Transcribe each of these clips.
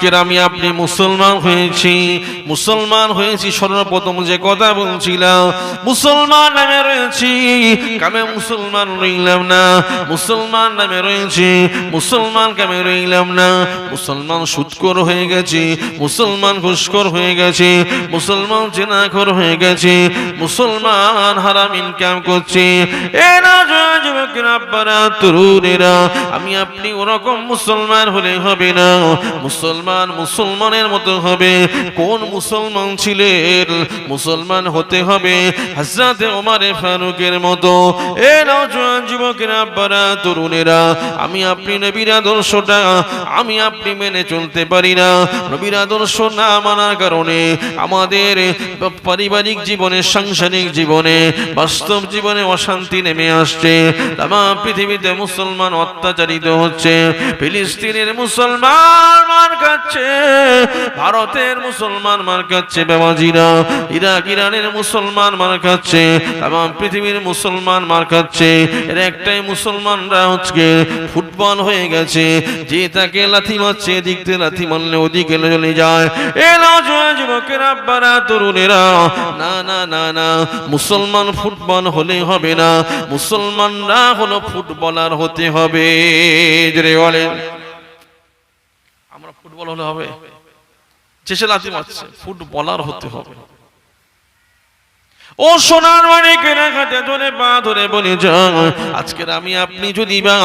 আজকের আমি আপনি মুসলমান হয়েছি। মুসলমান হয়েছি, সর্বপ্রথম যে কথা বলছিলাম, মুসলমান নামে রয়েছি। কামে মুসলমান রইলাম না, মুসলমান নামে রয়েছি। মুসলমান কামে রইলাম না, মুসলমান সুৎকর হয়ে গেছি, মুসলমান ঘুষখোর হয়ে গেছি, মুসলমান জেনাখোর হয়ে গেছি, মুসলমান হারাম ইনকাম করছি। এরা যুবকেরা আব্বারা, তরুণেরা, আমি আপনি ওরকম মুসলমান হলে হবে না। মুসলমান মুসলমানের মতো হবে। কোন মুসলমান ছিলেন? মুসলমান হতে হবে হজরত ওমারে ফারুকের মতো। এ নওজোয়ান যুবকেরা, আব্বারা, তরুণেরা, আমি আপনি নবীর আদর্শটা, আমি আপনি মেনে চলতে পারি না। নবীর আদর্শ না মানার কারণে আমাদের পারিবারিক জীবনে, সাংসারিক জীবনে, বাস্তব জীবনে অশান্তি নেমে আসছে। তামা পৃথিবীতে মুসলমান অত্যাচারিত হচ্ছে। ফিলিস্তিনের মুসলমান মার খাচ্ছে ভারতের মুসলমান মার খাচ্ছে বেবাজিরা ইরাক, ইরানের মুসলমান মার খাচ্ছে তাম পৃথিবীর মুসলমান মার খাচ্ছে এর একটাই মুসলমানরা হচ্ছে ফুটবল হয়ে গেছে, যে তাকে লাথি মারছে, এদিক লাথি মারলে ওদিকে চলে যায়। এ যুবকের, আব্বারা, তরুণেরা, না না না না, মুসলমান ফুটবল হলে হবে না, মুসলমানরা হলো ফুটবলার হতে হবে। বলেন। ফুটবল হলে হবে। চেষে লাথি মারছে। ফুটবলার হতে হবে। ও সোনার মানিকেরা হাতে ধরে পা ধরে বলে যান আজকের আমি আপনি যদি বা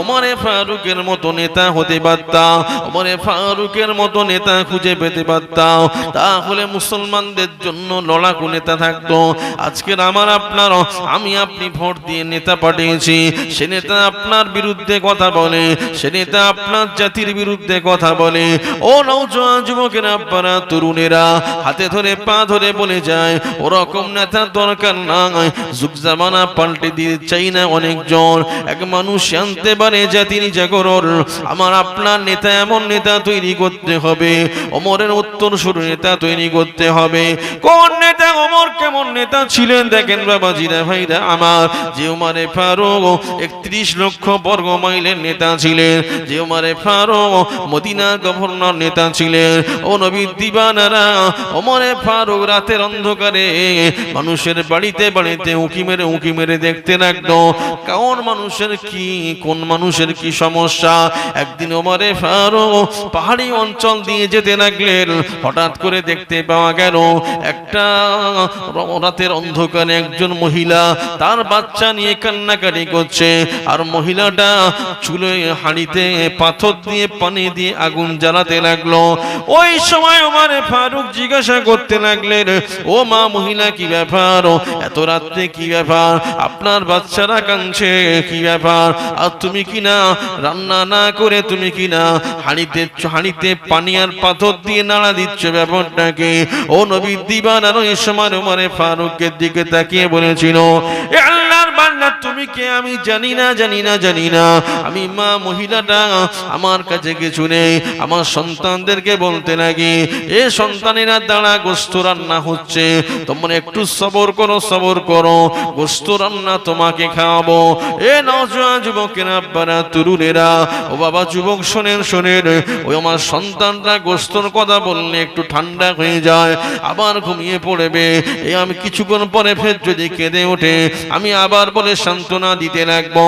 ওমরে ফারুকের মতো নেতা হতে পারতাম ওমরে ফারুকের মতো নেতা খুঁজে পেতে পারতাম তাহলে মুসলমানদের জন্য লড়াকু নেতা থাকতো। আজকের আমার আপনার, আমি আপনি ভোট দিয়ে নেতা পাঠিয়েছি। সে নেতা আপনার বিরুদ্ধে কথা বলে, সে নেতা আপনার জাতির বিরুদ্ধে কথা বলে। ও নৌজোয়ান যুবকেরা আপনারা তরুণেরা, হাতে ধরে পা ধরে বলে যায়, ওরকম নেতা দরকার নাই। যুগ জামানা পাল্টে দিয়ে চাই না অনেকজন। এক মানুষ জানতে পারে জাতির জাগরণ আমার আপনার নেতা এমন নেতা তৈরি করতে হবে। অমরের উত্তর শুরু নেতা তৈরি করতে হবে। কোন নেতা অমর কেমন নেতা ছিলেন দেখেন বাবা জিরা ভাইরা আমার। যে উমারে ফারুক একত্রিশ লক্ষ বর্গ মাইলের নেতা ছিলেন। যে উমারে ফারুক মদিনা গভর্নর নেতা ছিলেন। ও নবী দিবানারা অমরে ফারুক রাতের অন্ধকারে মানুষের বাড়িতে বাড়িতে উঁকি মেরে উঁকি মেরে দেখতে লাগল কোন মানুষের কি, কোন মানুষের কি সমস্যা? একদিন ওমারে ফারুক পাহাড়ি অঞ্চল দিয়ে যেতে লাগলেন। হঠাৎ করে দেখতে পাওয়া গেল, একটা রাতের অন্ধকারে একজন মহিলা তার বাচ্চা নিয়ে কান্নাকাটি করছে। আর মহিলাটা চুলে হাঁড়িতে পাথর দিয়ে পানি দিয়ে আগুন জ্বালাতে লাগল। ওই সময় ওমারে ফারুক জিজ্ঞাসা করতে লাগলেন, ও মা মহিলা, কি ব্যাপার? এত রাত্রে কি ব্যাপার? আপনার বাচ্চারা কাঁদছে, কি ব্যাপার? আর তুমি কি না? রান্না না করে তুমি কি না? হাঁড়িতে হাঁড়িতে পানি আর পাথর দিয়ে নাড়া দিচ্ছ ব্যাপারটাকে। ও নবী দিবান আর সময় ওমারে ফারুকের দিকে তাকিয়ে বলেছিল, "এ আল্লাহর বান্দা তুমি কে? আমি জানি না জানি না জানি না। আমি মা মহিলাটা, আমার কাছে কিছু নেই। আমার সন্তানদেরকে বলতে লাগি, এ সন্তানেরা দ্বারা গোস্ত রান্না হচ্ছে। তোমরা একটু সবর করো সবর করো। গোস্ত রান্না তোমাকে খাওয়াবো। এ নজওয়ান যুবকেরা আব্বারা, তরুণেরা। ও বাবা, যুবক, শোনেন শোনেন। ওই আমার সন্তানরা গোস্তর কথা বললে একটু ঠান্ডা হয়ে যায়, আবার ঘুমিয়ে পড়বে। এ আমি কিছুক্ষণ পরে ফের যদি কেঁদে ওঠে, আমি আবার বলে সান্ত্বনা দিতে লাগবো।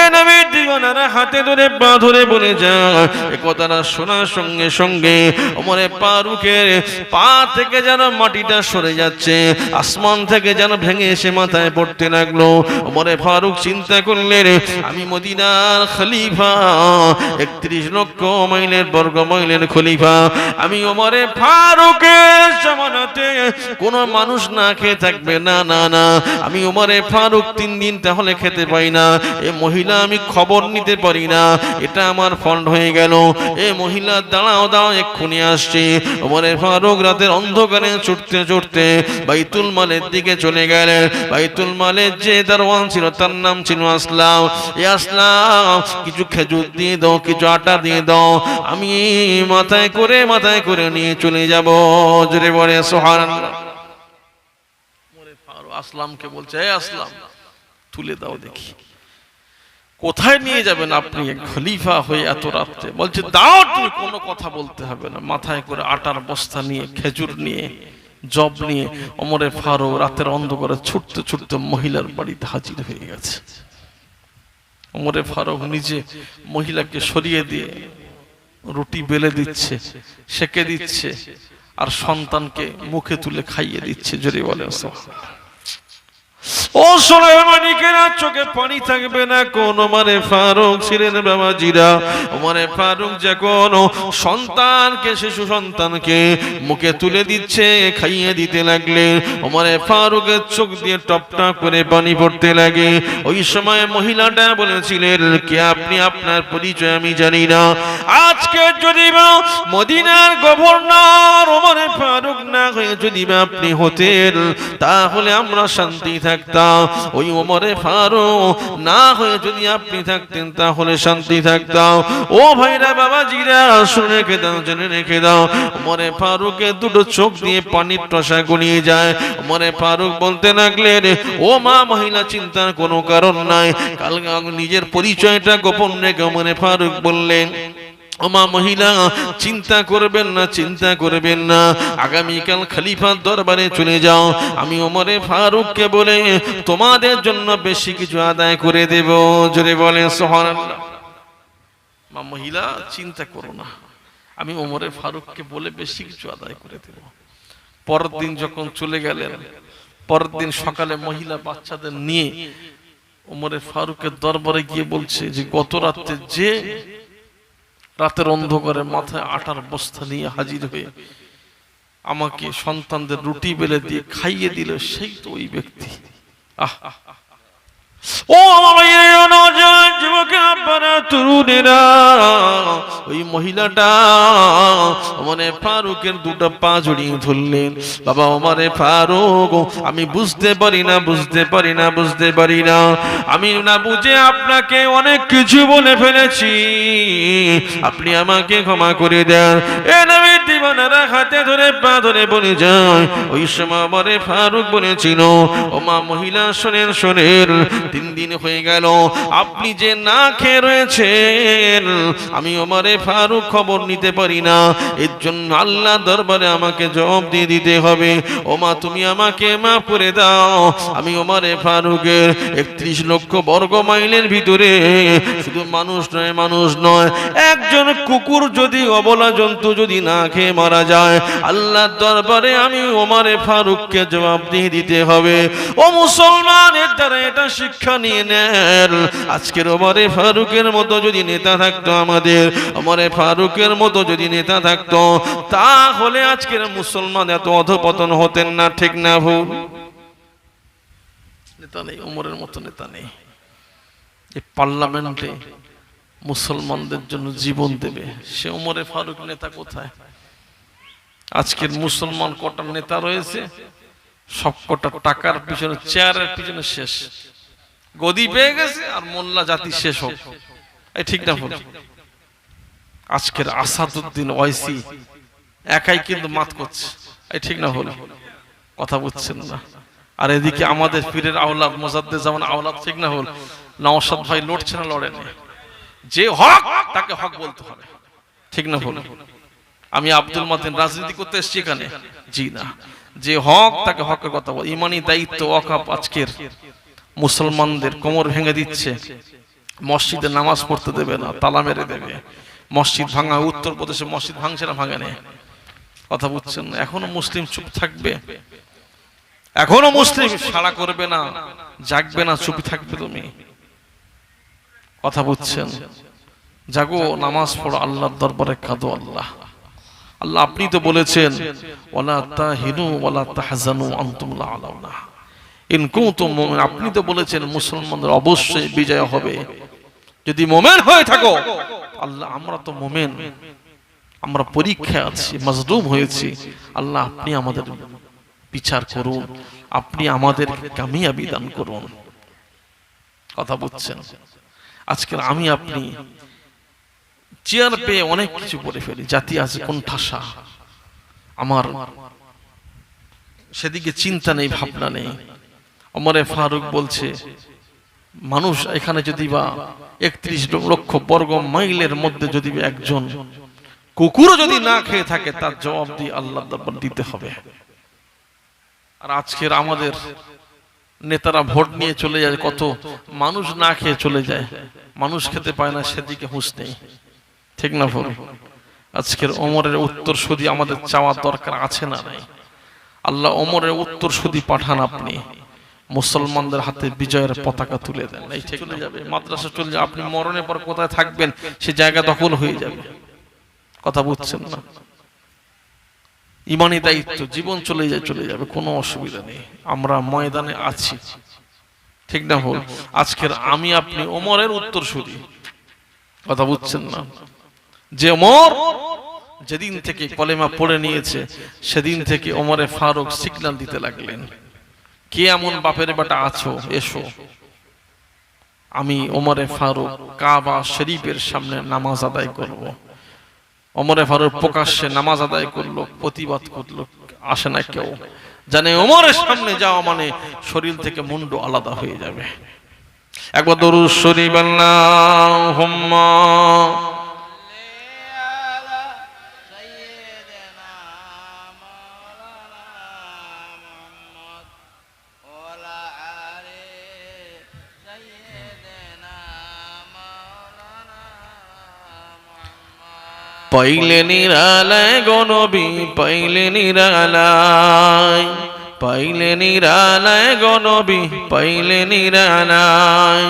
এ নবীর দিবানারা হাতে ধরে, পা ধরে বলে যায়, এ কথাটা শোনার সঙ্গে সঙ্গে ওমরে পারুকের পা থেকে যেন মাটিটা সরে যাচ্ছে, আসমান থেকে যেন ভেঙে এসে মাথায় পড়তে লাগল। ওমরে ফারুক চিন্তা করলেন আমি মদিনার খলিফা, একত্রিশ লক্ষ মাইলের বর্গ মাইলের খলিফা। আমি ওমরে ফারুকের জামানাতে কোন মানুষ না খেয়ে থাকবে, না না না। আমি ওমরে ফারুক তিন দিন তাহলে খেতে পাই না। এ মহিলা, আমি খবর নিতে পারি না। এটা আমার ফন্ড হয়ে গেল। এ মহিলা, দাঁড়াও দাঁড়াও, এক্ষুনি আসছে। ওমরে ফারুক রাতের অন্ধকারে ছুটতে ছুটতে বাইতুল মালের দিকে চলে গেলেন। বাইতুল মালের যে দারওয়ান ছিল, তার নাম ছিল আসলাম। এ আসলাম, কিছু খেজুর দিয়ে দাও, কিছু আটা দিয়ে দাও। আমি মাথায় করে মাথায় করে নিয়ে চলে যাব। জোরে বলে সোহান আসলামকে বলছে "এই আসলাম। তুলে দাও দেখি। কোথায় নিয়ে যাবেন আপনি? খলিফা হয়ে এত রাত্রে। বলছে, দাও তুমি, কোনো কথা বলতে হবে না। মাথায় করে আটার বস্তা নিয়ে, খেজুর নিয়ে, জব নিয়ে অমরে ফারো রাতের অন্ধকারে ছুটতে ছুটতে মহিলার বাড়িতে হাজির হয়ে গেছে। অমরে ফারুক নিজে মহিলাকে সরিয়ে দিয়ে রুটি বেলে দিচ্ছে, সেকে দিচ্ছে, আর সন্তানকে মুখে তুলে খাইয়ে দিচ্ছে। জোরে বলে ও সোনার মানিকেরা চোখে পানি থাকবে না কোন মানে ফারুক ছিলেন মানে ফারুক যখন সন্তানকে, শিশু সন্তানকে মুখে তুলে দিচ্ছে, খাইয়ে দিতে মানে ফারুকের চোখ দিয়ে করে পানি পড়তে লাগে। ওই সময় মহিলাটা বলেছিলেন, কে আপনি? আপনার পরিচয় আমি জানি না। আজকে যদি বা মদিনার গভর্নর ওমরে ফারুক না হয়ে যদি বা আপনি হতেন, তাহলে আমরা শান্তি থাকতাম ওই ওমরে ফারুক, না হয়ে যদি আপনি থাকতেন তাহলে শান্তি থাকতাম ও ভাইরা বাবা জিরা শুনে রেখে দাও, জেনে রেখে দাও। ওমরে ফারুকে দুটো চোখ দিয়ে পানির টসা গড়িয়ে যায়। ওমরে ফারুক বলতে লাগলেন ও মা মহিলা, চিন্তার কোনো কারণ নাই। কাল নিজের পরিচয়টা গোপন রেখে ওমরে ফারুক বললেন ওমা মহিলা, চিন্তা করবেন না, চিন্তা করবেন না। আগামীকাল খলিফার দরবারে চলে যাও। আমি ওমরে ফারুককে বলে তোমাদের জন্য বেশি কিছু আদায় করে দেব। জোরে বলে সোহান মা মহিলা, চিন্তা করো না। আমি ওমরে ফারুককে বলে বেশি কিছু আদায় করে দেব। পরের দিন যখন চলে গেলেন, পরের দিন সকালে মহিলা বাচ্চাদের নিয়ে ওমরে ফারুকের দরবারে গিয়ে বলছে যে গত রাতে যে রাতের অন্ধকারে মাথায় আটার বস্তা নিয়ে হাজির হয়ে আমাকে সন্তানদের রুটি বেলে দিয়ে খাইয়ে দিল সেই তো ওই ব্যক্তি। আহ আমি বুঝতে পারি না, বুঝতে পারি না, বুঝতে পারি না। আমি না বুঝে আপনাকে অনেক কিছু বলে ফেলেছি। আপনি আমাকে ক্ষমা করে দেন। এ দিবানারা হাতে ধরে, পা ধরে বলে যায়, ওই সময় আমারে ফারুক বলেছিল ও মা মহিলা শোনেন শোনেন তিন দিন হয়ে গেল। আপনি যে না খেয়ে রয়েছেন, আমি ওমারে ফারুক খবর নিতে পারি না। এর জন্য আল্লাহ দরবারে আমাকে জবাব দিয়ে দিতে হবে। ও মা তুমি আমাকে মা করে দাও। আমি ওমারে ফারুকের একত্রিশ লক্ষ বর্গ মাইলের ভিতরে শুধু মানুষ নয় মানুষ নয়, একজন কুকুর যদি, অবলা জন্তু যদি না খেয়ে মারা যায় আল্লাহর দরবারে আমি ওমারে ফারুককে জবাব দিয়ে দিতে হবে। ও মুসলমানের দ্বারা এটা শিক্ষা নিয়ে নেন আজকের ওমরে ফারুকের মতো যদি নেতা থাকতো আমাদের, ওমরে ফারুকের মতো যদি নেতা থাকতো, তাহলে আজকের মুসলমান এত অধপতন হতেন না, ঠিক না ভুল নেতা নেই, ওমরের মতো নেতা নেই। এই পার্লামেন্টে মুসলমানদের জন্য জীবন দেবে। সে ওমরে ফারুক নেতা কোথায়? আজকের মুসলমান কটা নেতা রয়েছে? সব কটা টাকার পিছনে, চেয়ারের পিছনে শেষ। গদি পেয়ে গেছে আর মোল্লা জাতি শেষ হোক। এই ঠিক না বল আজকের আসাদুদ্দিন ওয়াইসি একাই কিন্তু মাত করছে। এই ঠিক না হল। কথা বুঝছেন না। আর এদিকে আমাদের পীরের আওলাদ মোজাদ্দে যেমন আওলাদ ঠিক না হল। নওশাদ ভাই লড়ছে না লড়েন যে হক তাকে হক বলতে হবে। ঠিক না হল আমি আব্দুল মাতিন রাজনীতি করতে এসছি এখানে। জি না যে হক তাকে হকের কথা বল। ইমানি দায়িত্ব অকাপ আজকের। মুসলমানদের কোমর ভেঙে দিচ্ছে। মসজিদে নামাজ পড়তে দেবে না, তালা মেরে দেবে। মসজিদ ভাঙা, উত্তর প্রদেশে মসজিদ ভাঙছে না, ভাঙে নেই কথা বুঝছেন এখনও মুসলিম চুপ থাকবে? এখনও মুসলিম সাড়া করবে না, জাগবে না চুপি থাকবে তুমি। কথা বুঝছেন? জাগো, নামাজ পড়ো, আল্লাহর দরবারে কাঁদো আল্লাহ। আল্লাহ আপনি তো বলেছেন, ওয়ালা তাহিনু ওয়ালা তাহজানু, আনতুম লা আলাউনা আপনি তো বলেছেন মুসলমানদের অবশ্যই বিজয় হবে। যদি মোমেন হয়ে থাকো, আল্লাহ, আমরা তো মোমেন। আমরা পরীক্ষা আছি, মজলুম হয়েছি। আল্লাহ, আপনি আমাদের বিচার করুন, আপনি আমাদের কামিয়াবি দান করুন। কথা বুঝছেন আজকের আমি, আপনি চেয়ার পেয়ে অনেক কিছু বলে ফেলি। জাতি আছে কোন ঠাসা আমার সেদিকে চিন্তা নেই, ভাবনা নেই। অমরে ফারুক বলছে, মানুষ এখানে যদি বা একত্রিশ লক্ষ বর্গ মাইলের মধ্যে যদি একজন কুকুরও যদি না খেয়ে থাকে, তার জবাব দিয়ে আল্লাহ দিতে হবে। আর আজকের আমাদের নেতারা ভোট নিয়ে চলে যায়, কত মানুষ না খেয়ে চলে যায়, মানুষ খেতে পায় না, সেদিকে হুঁশ নেই। ঠিক না, ভুল? আজকের অমরের উত্তর সুদি আমাদের চাওয়ার দরকার আছে না নাই? আল্লাহ অমরের উত্তর সুদি পাঠান আপনি। মুসলমানদের হাতে বিজয়ের পতাকা তুলে দেন। এই চলে যাবে, মাদ্রাসা চলে যাবে আপনি মরণের পর কোথায় থাকবেন? সে জায়গা দখল হয়ে যাবে। কথা বুঝছেন না? ইমানি দায়িত্ব, জীবন চলে যায়, চলে যাবে, কোনো অসুবিধা নেই। আমরা ময়দানে আছি। ঠিক না হল আজকের আমি, আপনি ওমরের উত্তর সুরি কথা বুঝছেন না? যে ওমর যেদিন থেকে কলেমা পড়ে নিয়েছে, সেদিন থেকে ওমরে ফারুক সিগন্যাল দিতে লাগলেন। কে এমন বাপের বেটা আছো? এসো। আমি ওমরে ফারুক কাবা শরীফের সামনে নামাজ আদায় করব। ওমরে ফারুক প্রকাশ্যে নামাজ আদায় করল, প্রতিবাদ করল, আসে না কেউ। জানে ওমরের সামনে যাওয়া মানে শরীর থেকে মুন্ড আলাদা হয়ে যাবে। একবার দরুদ শরীফ আল্লাহুম্মা পাইলে নিরালায় গনবি পাইলে নিরালায়। পাইলে নিরালায় গনবি পাইলে নিরালায়।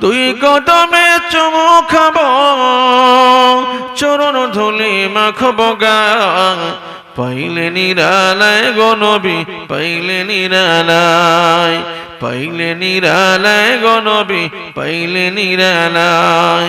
দুই কদমে চুমু খাব, চরণ ধুলি মাখব পাইলে নিরালায় গনবি পাইলে নিরালায়। পাইলে নিরালায় গনবি পাইলে নিরালায়।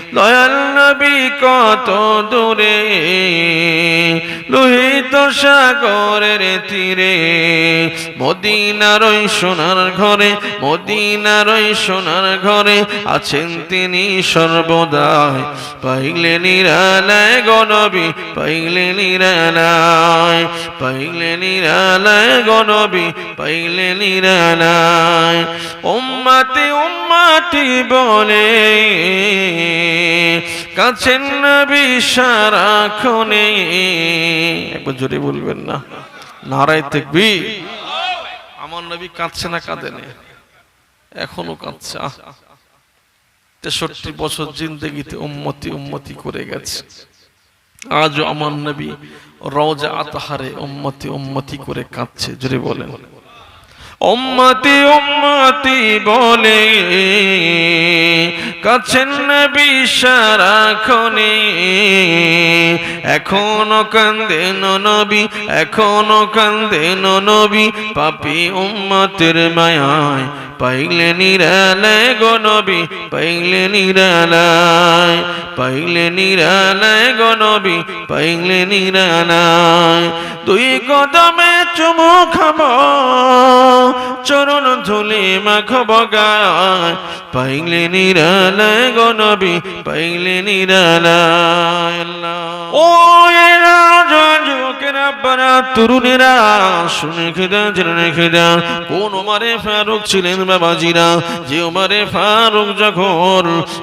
দয়াল নবী কত দূরে? লোহিত সাগরের তীরে। মদিনার ওই সোনার ঘরে, মদিনার ওই সোনার ঘরে আছেন তিনি সর্বদাই। পাইলে নিরালায় গনবী পাইলে নিরালায়। পাইলে নিরালায় গনবী পাইলে নিরালায়। উম্মাতি উম্মাতি বলে। সারাক্ষণে একবার জোরে বলবেন না। নারায় দেখবি আমার নবী কাঁদছে না কাঁদেনে। এখনও কাঁদছে। তেষট্টি বছর জিন্দগিতে উম্মতি উম্মতি করে গেছে। আজও আমার নবী রওজা আতহারে উম্মতি উম্মতি করে কাঁদছে। জোরে বলেন। উম্মতি উম্মতি বলে। কাছেন নবী সারাক্ষণে এখনও কান্দেন নবী, এখনও কান্দেন নবী, পাপি উম্মতের মায়ায়। পাইলে নিরালায় গো নবী, পাইলে নিরালায় পাইলে নিরালায় গো নবী, পাইলে নিরালায়। দুই কদমে চুমু খাব, চরণ ধুলি মাখব গায়। পাইলে নিরালায় গো নবী, পাইলে নিরালায়। ও তরুণেরা, শুনে খেদা, জেনে খেদা। কোন ওমারে ফারুক ছিলেন যে ফারুক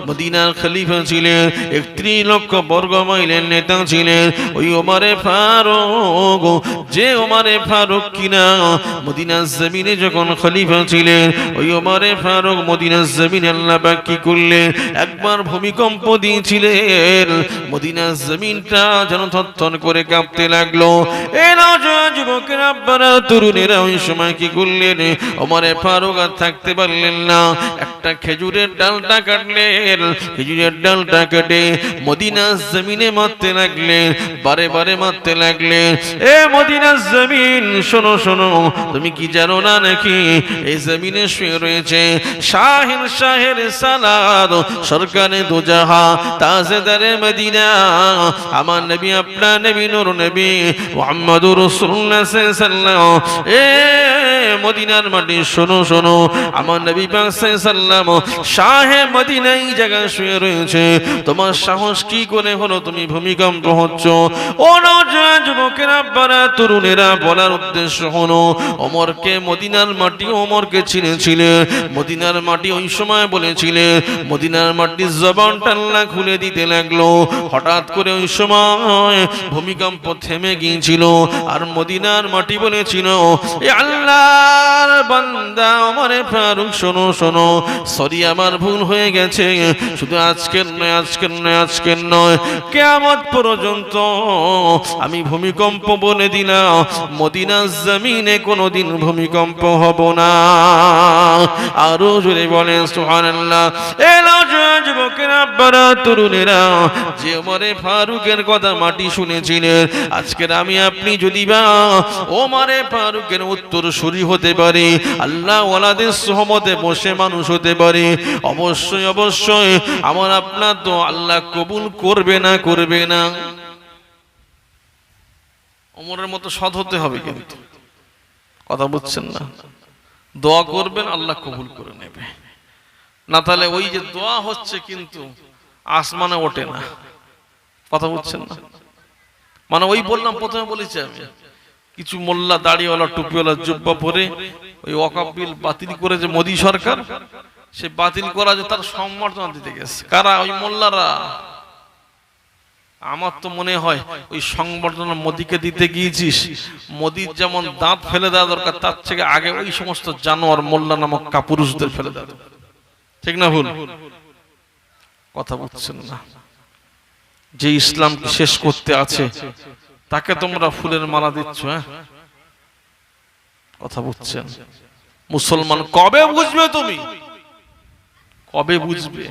মদিনার খলিফা ছিলেন একত্রিশ লক্ষ বর্গ মাইলের নেতা ছিলেন, ওই ওমারে ফারুক, যে ওমারে ফারুক কিনা, মদিনার জমিনে যখন খলিফা ছিলেন, ওই ওমারে ফারুক মদিনার আল্লাহ কি করলেন? একবার ভূমিকম্প দিয়েছিলেন, মদিনার জমিনটা যেন থরথর করে কাঁপতে লাগল। এ নওজোয়ান যুবকেরা, আব্বারা, তরুণেরা ওই সময় কি করলেন? ওমারে ফারুক আর থাকতে পারলেন না। একটা খেজুরের ডালটা কাটলেন, খেজুরের ডালটা কেটে মদিনা জমিনে মারতে লাগলেন, বারে বারে মারতে লাগলেন। এ মদিনার জমিন, শোনো শোনো, তুমি কি জানো না নাকি? এই জমিনে শুয়ে রয়েছে শাহিন শাহের সালাদ, সরকারে দুজাহা, তাজেদারে মদিনা। আমার নবী, আপনার নবী, নূর নবী মুহাম্মাদুর রাসূলুল্লাহ সাল্লাল্লাহু এ মদিনার মাটি, শোনো শোনো আমার নবী সাল্লাল্লাহু শাহে মদিনা এই জায়গায় শুয়ে রয়েছে। তোমার সাহস কি করে হলো? তুমি ভূমিকম্প হচ্ছ। যুবকেরা বলার উদ্দেশ্য হলো, ওমরকে, মদিনার মাটি ওই সময় মদিনার মাটির জবানটা আল্লাহ খুলে দিতে লাগল। হঠাৎ করে ওই সময় ভূমিকম্প থেমে গিয়েছিল আর মদিনার মাটি বলেছিল আল্লাহর বান্দা আমারে ফারুক শোনো শোনো। সরি আমার ভুল হয়ে গেছে। শুধু আজকের নয় আজকের নয় আজকের নয়। কেমন পর্যন্ত আমি ভূমিকম্প বলে দিলাম। মদিনার জমিনে কোনোদিন ভূমিকম্প হব না। আরও জোরে বলেন সোহান এলো আব্বারা, তরুণেরা, যে ওমরে ফারুকের কথা মাটি শুনেছিলেন, আজকের আমি আপনি যদি বা ওমরে ফারুকের উত্তর সুরি হতে পারে, আল্লাহ ওয়ালাদের সহমতে বসে মানুষ হতে পারে, অবশ্যই অবশ্যই, আমার আপনার তো আল্লাহ কবুল করবে না করবে না। ওমরের মতো সৎ হতে হবে কিন্তু। কথা বুঝছেন না? দোয়া করবেন, আল্লাহ কবুল করে নেবে। না তাহলে ওই যে দোয়া হচ্ছে কিন্তু আসমানে ওঠে না। কথা বুঝছেন না? মানে ওই বললাম, প্রথমে বলেছি আমি, কিছু মোল্লা দাড়িওয়ালা, টুপিওয়ালা, জুব্বা পরে ওই ওয়াকাফ বিল বাতিল করে যে মোদী সরকার, সে বাতিল করা যে তার সম্বর্ধনা দিতে গেছে। কারা? ওই মোল্লারা। আমার তো মনে হয় ওই সংবর্ধনা মোদিকে দিতে গিয়েছিস, মোদির যেমন দাঁত ফেলে দেওয়া দরকার, তার থেকে আগে ওই সমস্ত জানোয়ার মোল্লা নামক কাপুরুষদের ফেলে দেওয়া দরকার। ঠিক না ভুল? কথা বলছেন না। যে ইসলামকে শেষ করতে আছে, তাকে তোমরা ফুলের মালা দিচ্ছ হ্যাঁ? কথা বুঝছেন মুসলমান কবে বুঝবে তুমি? কবে বুঝবে?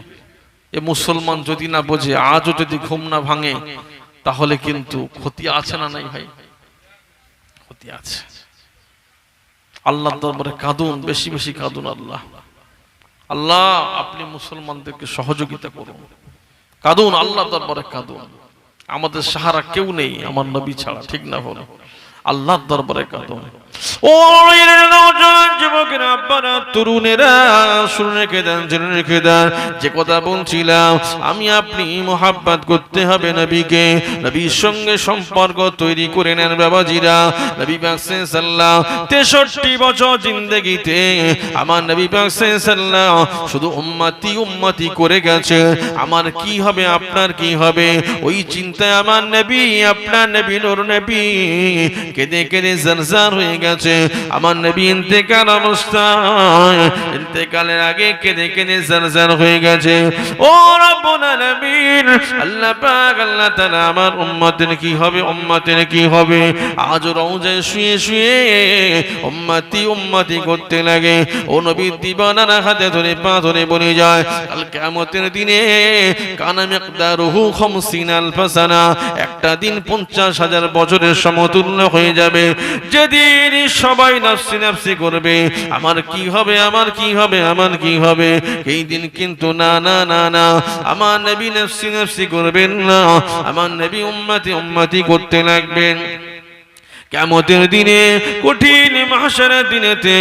এ মুসলমান যদি না বোঝে, আজও যদি ঘুম না ভাঙে, তাহলে কিন্তু ক্ষতি আছে না নাই ভাই? ক্ষতি আছে। আল্লাহ দরবারে কাঁদুন, বেশি বেশি কাঁদুন আল্লাহ। আল্লাহ, আপনি মুসলমানদেরকে সহযোগিতা করুন। কাঁদুন আল্লাহ দরবারে কাঁদুন। আমাদের সাহারা কেউ নেই, আমার নবী ছাড়া, ঠিক না হলো আল্লাহ দরবারে কাঁদুন। আমি আপনি করতে হবে নবীকে। নবীর সঙ্গে সম্পর্ক তৈরি করে নেন বাবাজিরা। নবী তেষট্টি বছর জিন্দগিতে আমার নবী সাল্লাহ শুধু উম্মতি উম্মতি করে গেছে। আমার কি হবে, আপনার কি হবে? ওই চিন্তায় আমার নবী, আপনার নবী নবী কেঁদে কেঁদে জারজার হয়ে গেছে। আমার নবী ইন্তেকাল অবস্থায়, ইন্তেকালের আগে কেঁদে কেঁদে জারজার হয়ে গেছে। ও রব্বুল আলামিন, আল্লাহ পাক, আল্লাহ তাআলা আমার উম্মতের কি হবে, উম্মতের কি হবে? আজ রওজায় শুয়ে শুয়ে উম্মতি উম্মতি করতে লাগে। ও নবীর দিবানার হাতে ধরে, পা ধরে বলে যায়, কাল কিয়ামতের দিনে কানা মিকদারুহু 50 আলফ সানা একটা দিন পঞ্চাশ হাজার বছরের সমতুল্য হয়ে যাবে। যেদিন সবাই নাফসি নাফসি করবে। আমার কি হবে, আমার কি হবে, আমার কি হবে? এই দিন কিন্তু না না না না। আমার নবী নাফসি নাফসি করবেন না। আমার নবী উম্মতি উম্মতি করতে লাগবেন। কেমতের দিনে কঠিন মাহশারের দিনেতে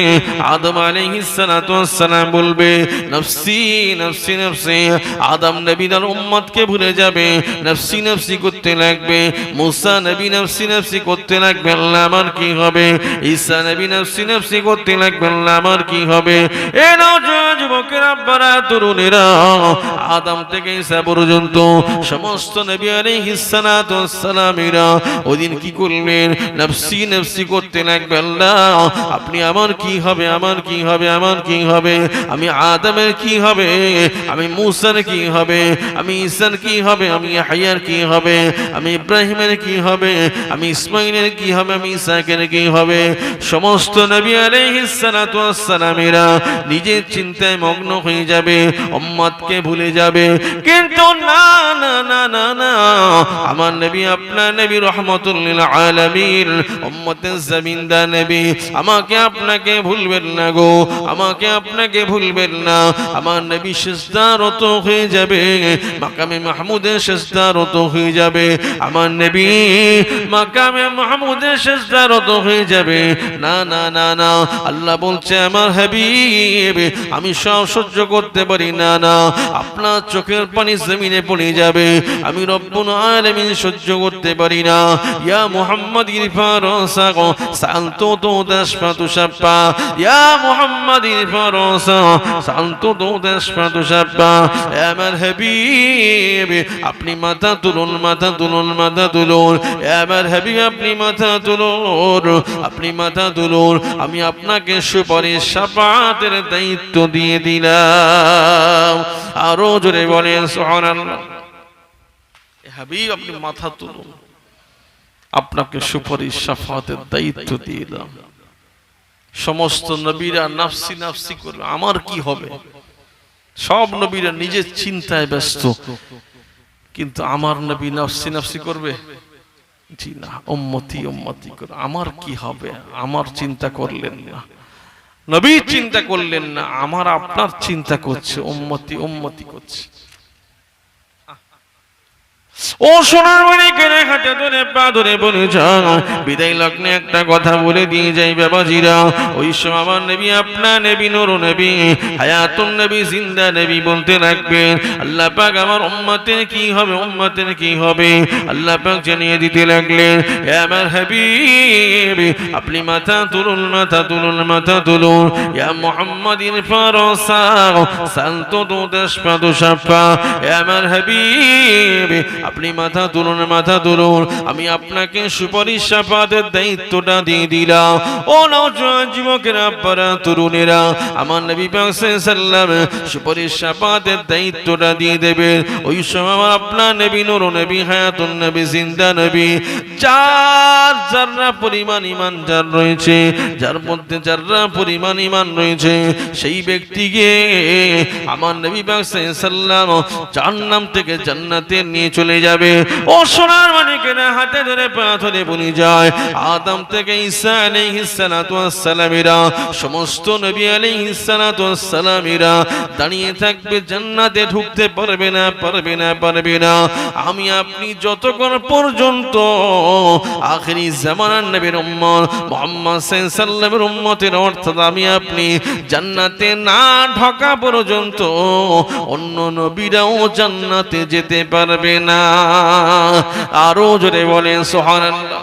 আদম আলাইহিস সালাতু বলবে, নফসি নফসি নফসি। আদম নবী তার উম্মতকে ভুলে যাবে, নফসি নফসি করতে লাগবে। মুসা নবী নফসি নফসি করতে লাগবে আমার কি হবে? ঈসা নবী নফসি নফসি করতে লাগবে আমার কি হবে? এ যুবকের আব্বারা তরুণেরা, আদম থেকে ঈসা পর্যন্ত সমস্ত নবী আলাইহিস সালাতু ওয়াসসালামেরা ওদিন কি করলেন? নফসি নফসি করতে লাগবে আল্লাহ আপনি আমার কি হবে আমার কি হবে আমার কি হবে? আমি আদমের কি হবে? আমি মুসার কি হবে? আমি ঈসার কি হবে? আমি হাইয়ার কি হবে? আমি ইব্রাহিমের কি হবে? আমি ইসমাইলের কি হবে? আমি ইসাকের কি হবে? সমস্ত নবী আলাইহিস সালাতু ওয়াসসালামেরা নিজের চিন্তায় মগ্ন হয়ে যাবে, উম্মতকে ভুলে যাবে। কিন্তু না না না না না, আমার নবী, আপনার নবী রহমতুল্লিল আলামিন উম্মতের জমিনদা নবী, আমাকে আপনাকে ভুলবেন না গো, আমাকে আপনাকে ভুলবেন না। আমার নবী সিজদারত হয়ে যাবে, মাকামে মাহমুদের সিজদারত হয়ে যাবে। আমার নবী মাকামে মাহমুদের সিজদারত হয়ে যাবে। না না না না, আল্লাহ বলছে, আমার হাবিব, আমি সব সহ্য করতে পারি না না, আপনার চোখের পানি জমিনে পড়ে যাবে। আমি রব্বুল আলামিন সহ্য করতে পারি না। ইয়া মুহাম্মদ ইরফারসা সালতু তো ইয়া মুহাম্মদ ইরফারসা সালতু তো দাসফাতু শাপ্পা আমার হাবিব আপনি মাথা তুলুন মাথা তুলুন মাথা তুলুন আমার হাবিব আপনি মাথা তুলুন আপনি মাথা তুলুন আমি আপনাকে সুপারিশ সাফাতের দায়িত্ব দিয়ে দিলাম। আরও জোরে বলেন এ হাবিব, আপনি মাথা তুলুন। আপনাকে সুপারিশ সাফাতের দায়িত্ব দিয়ে দিলাম। সমস্ত নবীরা নাফসি নাফসি করবে, আমার কি হবে? সব নবীরা নিজের চিন্তায় ব্যস্ত। কিন্তু আমার নবী নাফসি নাফসি করবে? জি না, উম্মতি উম্মতি করে। আমার কি হবে? আমার চিন্তা করলেন না। নবী চিন্তা করলেন না, আমার আপনার চিন্তা করছে, উম্মতি উম্মতি করছে। ও সোনার মনে কেনে হাতে ধরে, পা ধরে বলে যাও। বিদায় লগ্নে একটা কথা বলে দিয়ে যাই বাবাজিরা। ওই সময় আমার নবী আপনার নবী, নুর নবী, হায়াতুন নবী, জিন্দা নবী বলতে রাখবেন আল্লাহ পাক আমার উম্মতের কি হবে উম্মতের কি হবে? আল্লাহ পাক জানিয়ে দিতে লাগলেন আমার হাবিব, আপনি মাথা তুলুন মাথা তুলুন মাথা তুলুন। ইয়া মুহাম্মাদিন ফারসা সালতু দু দাসপাদু সাফা হে আমার হাবিব, আপনি মাথা তুলুন মাথা তুলুন আমি আপনাকে সুপারিশ সাফাতের দায়িত্বটা দিয়ে দিলাম। ও নওজোয়ান যুবকেরা পারা তরুণেরা, আমার নবী পাক সাল্লাম সুপারিশ সাফাতের দায়িত্বটা দিয়ে দেবেন। ওই সময় আমার আপনার নবী নুর, নবী হায়াতুন নবী, জিন্দা নবী চার যাররা পরিমাণ ইমান যার রয়েছে, যার মধ্যে যাররা পরিমাণ ইমান রয়েছে, সেই ব্যক্তিকে আমার নবী পাক সাল্লাম জান্নাম থেকে জান্নাতে নিয়ে চলে যাবে। ও সোনার মানিকেরা হাতে ধরে পা ধরে বলি যায়। আদম থেকে ঈসা আলাইহিস সালাতু ওয়াসসালামেরা, সমস্ত নবী আলাইহিস সালাতু ওয়াসসালামেরা দাঁড়িয়ে থাকবে, জান্নাতে ঢুকতে পারবে না পারবে না পারবে না। আমি আপনি যতক্ষণ পর্যন্ত আখেরি জামানার নবীর উম্মত, মুহাম্মদ সাল্লাল্লাহু উম্মতের অর্থাৎ আমি আপনি জান্নাতে না ঢোকা পর্যন্ত অন্য নবীরাও জান্নাতে যেতে পারবে না। আরও জোরে বলেন, সুবহানাল্লাহ।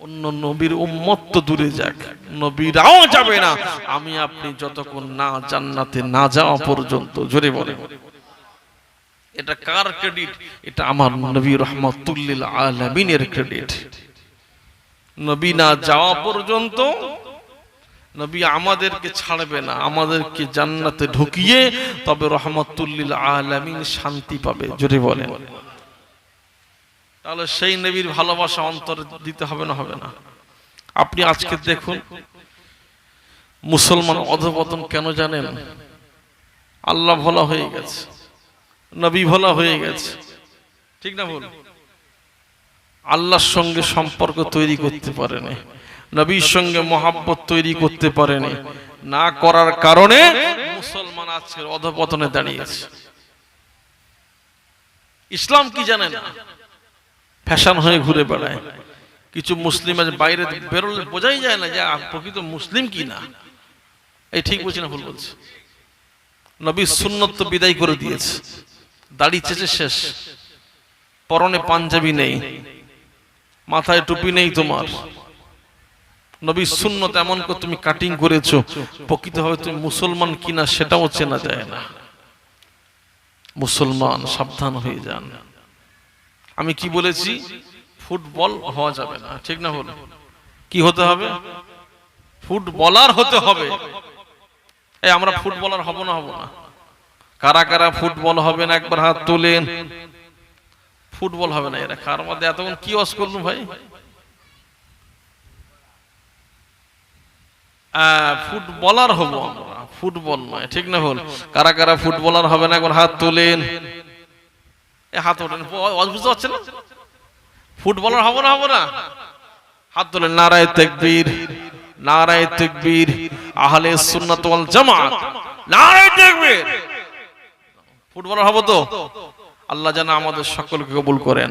অন্য নবীর উম্মত তো দূরে যাক, নবীরাও যাবে না। আমি আপনি যতক্ষণ না জান্নাতে না যাওয়া পর্যন্ত, জোরে বলে এটা কার ক্রেডিট? এটা আমার নবী রহমতুল্লিল আলমিনের ক্রেডিট। নবী না যাওয়া পর্যন্ত নবী আমাদেরকে ছাড়বে না, আমাদেরকে জান্নাতে ঢুকিয়ে তবে রহমতুল্লিল আলমিন শান্তি পাবে, জোরে বলেন। তাহলে সেই নবীর ভালোবাসা অন্তর দিতে হবে না হবে না। আপনি আজকে দেখুন, মুসলমান অধপতন কেন জানেন? আল্লাহ ভোলা হয়ে গেছে, নবী ভোলা হয়ে গেছে। ঠিক না বল আল্লাহর সঙ্গে সম্পর্ক তৈরি করতে পারেনি। নবীর সঙ্গে মহাব্বত তৈরি করতে পারেনি। না করার কারণে মুসলমান আজকের অধপতনে দাঁড়িয়েছে। ইসলাম কি জানে না ফ্যাশন হয়ে ঘুরে বেড়ায়। কিছু মুসলিম আজ বাইরে বেরোলে বোঝাই যায় না যে প্রকৃত মুসলিম কি না? এই ঠিক বলছি না ভুল বলছি? নবী সুন্নত বিদায় করে দিয়েছে। দাড়ি চেচে শেষ। পরনে পাঞ্জাবি নেই। মাথায় টুপি নেই তোমার। নবী সুন্নত এমন করে তুমি কাটিং করেছ, প্রকৃতভাবে তুমি মুসলমান কিনা সেটাও চেনা যায় না। মুসলমান সাবধান হয়ে যান। আমি কি বলেছি? ফুটবল হওয়া যাবে না, ঠিক না হলো কি হতে হবে? ফুটবলার হতে হবে। এই আমরা ফুটবলার হব না হব না। কারা কারা ফুটবল হবে না, একবার হাত তোলেন। ফুটবল হবে না এরা। কার মধ্যে এতক্ষণ কি অস করলুম ভাই? ফুটবলার হব আমরা। ফুটবল নয়, ঠিক না হল কারা কারা ফুটবলার হবে না একবার হাত তোলেন। হাত ওঠেন। বুঝতে পারছেন না? ফুটবলার হব না হব না? হাত তোলেন, নারায় তেকবীর নারায় তেকবীর, আহলে সুন্নাত ওয়াল জামাত। নারায় তেকবীর! ফুটবলার হব তো? আল্লাহ যেন আমাদের সকলকে কবুল করেন।